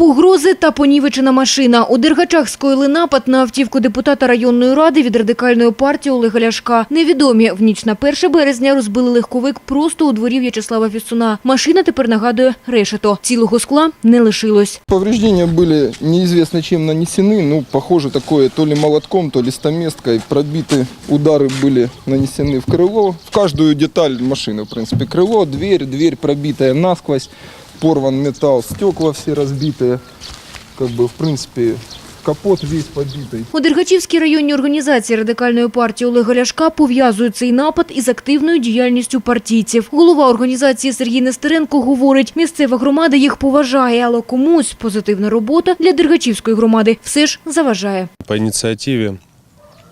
Погрози та понівечена машина. У Дергачах скоїли напад на автівку депутата районної ради від радикальної партії Олега Ляшка. Невідомі в ніч на 1 березня розбили легковик просто у дворі В'ячеслава Фісуна. Машина тепер нагадує решето. Цілого скла не лишилось. Повреждения были неизвестно чем нанесены, ну, похоже, такое то ли молотком, то ли стаместкой. Пробиты удары были нанесены в крыло, в каждую деталь машины, в принципе. Крыло, дверь, дверь пробитая насквозь, порван металл, стекла все разбитые. Как бы, в принципе, капот весь побитый. У Дергачівській районній організації радикальної партії Олега Ляшка пов'язують цей напад із активною діяльністю партійців. Голова організації Сергій Нестеренко говорить, місцева громада їх поважає, але комусь позитивна робота для Дергачівської громади все ж заважає. По инициативе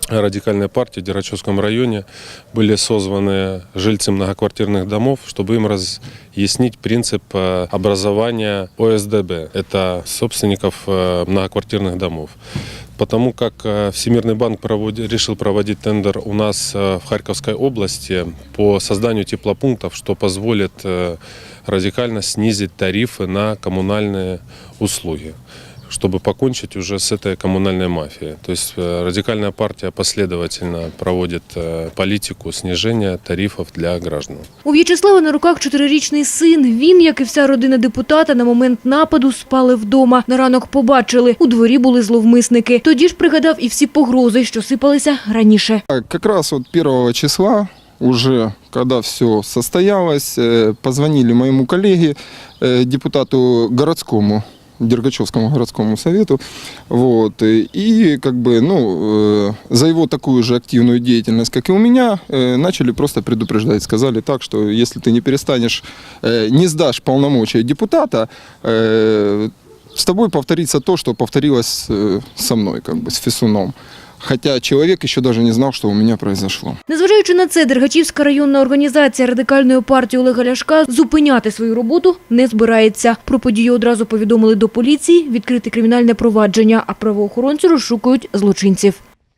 радикальной партии в Дерачевском районе были созваны жильцы многоквартирных домов, чтобы им разъяснить принцип э, образования ОСДБ. Это собственников э, многоквартирных домов. Потому как э, Всемирный банк проводи- решил проводить тендер у нас в Харьковской области по созданию теплопунктов, что позволит радикально снизить тарифы на коммунальные услуги чтобы покончить уже с этой коммунальной мафией. То есть э, радикальная партия последовательно проводит э, политику снижения тарифов для граждан. У В'ячеслава на руках чотирирічний син. Він, як і вся родина депутата, на момент нападу спали вдома. На ранок побачили, у дворі були зловмисники. Тоді ж пригадав і всі погрози, що сипалися раніше. А Как раз вот первого числа, уже когда все состоялось, э, позвонили моему коллеге, э, депутату городскому, Дергачевскому городскому совету, вот, э, и как бы, ну, э, за его такую же активную деятельность, как и у меня, э, начали просто предупреждать, сказали так, что если ты не перестанешь, э, не сдашь полномочия депутата, э, с тобой повторится то, что повторилось э, со мной, как бы, с Фисуном. Хотя чоловік ще навіть не знав, що у мене произошло. Незважаючи на це, Дергачівська районна організація радикальної партії Олега Ляшка зупиняти свою роботу не збирається. Про подію одразу повідомили до поліції, відкрити кримінальне провадження, а правоохоронці розшукують злочинців.